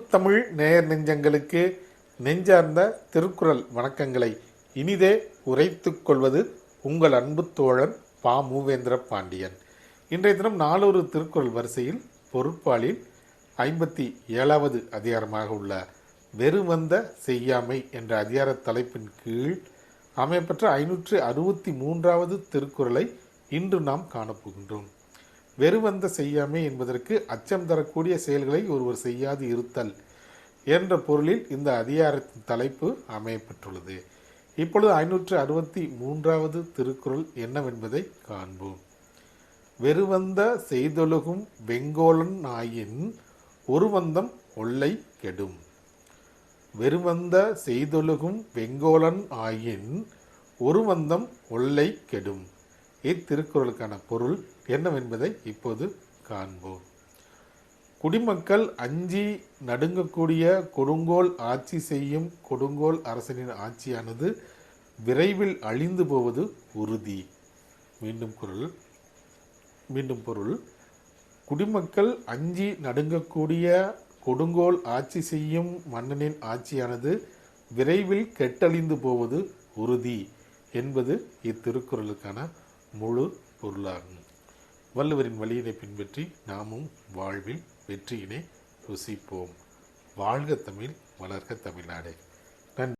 தமிழ் நேயர் நெஞ்சங்களுக்கு நெஞ்சார்ந்த திருக்குறள் வணக்கங்களை. இனிதே உரைத்துக் கொள்வது உங்கள் அன்பு தோழன் பா. மூவேந்திர பாண்டியன். இன்றைய தினம் நாலொரு திருக்குறள் வரிசையில் பொருட்பாலில் ஐம்பத்தி ஏழாவது அதிகாரமாக உள்ள வெறுவந்த செய்யாமை என்ற அதிகார தலைப்பின் கீழ் அமையப்பெற்ற ஐநூற்று அறுபத்தி மூன்றாவது திருக்குறளை இன்று நாம் காணப்போகின்றோம். வெறுவந்த செய்யாமை என்பதற்கு அச்சம் தரக்கூடிய செயல்களை ஒருவர் செய்யாது இருத்தல் என்ற பொருளில் இந்த அதிகாரத்தின் தலைப்பு அமையப்பட்டுள்ளது. இப்பொழுது ஐநூற்று அறுபத்தி மூன்றாவது திருக்குறள் என்னவென்பதை காண்போம். வெறுவந்த செய்தொழுகும் வெங்கோலன் ஆயின் ஒருவந்தம் ஒல்லை கெடும். வெறுவந்த செய்தொழுகும் வெங்கோலன் ஆயின் ஒருவந்தம் ஒல்லை கெடும். இத்திருக்குறளுக்கான பொருள் என்னவென்பதை இப்போது காண்போம். குடிமக்கள் அஞ்சி நடுங்கக்கூடிய கொடுங்கோல் ஆட்சி செய்யும் கொடுங்கோல் அரசனின் ஆட்சியானது விரைவில் அழிந்து போவது உறுதி. மீண்டும் குரல். மீண்டும் பொருள். குடிமக்கள் அஞ்சி நடுங்கக்கூடிய கொடுங்கோல் ஆட்சி செய்யும் மன்னனின் ஆட்சியானது விரைவில் கெட்டழிந்து போவது உறுதி என்பது இத்திருக்குறளுக்கான முழு பொருளாகும். வள்ளுவரின் வழியினை பின்பற்றி நாமும் வாழ்வில் வெற்றியினை ருசிப்போம். வாழ்க தமிழ் வளர்க தமிழ்நாடு.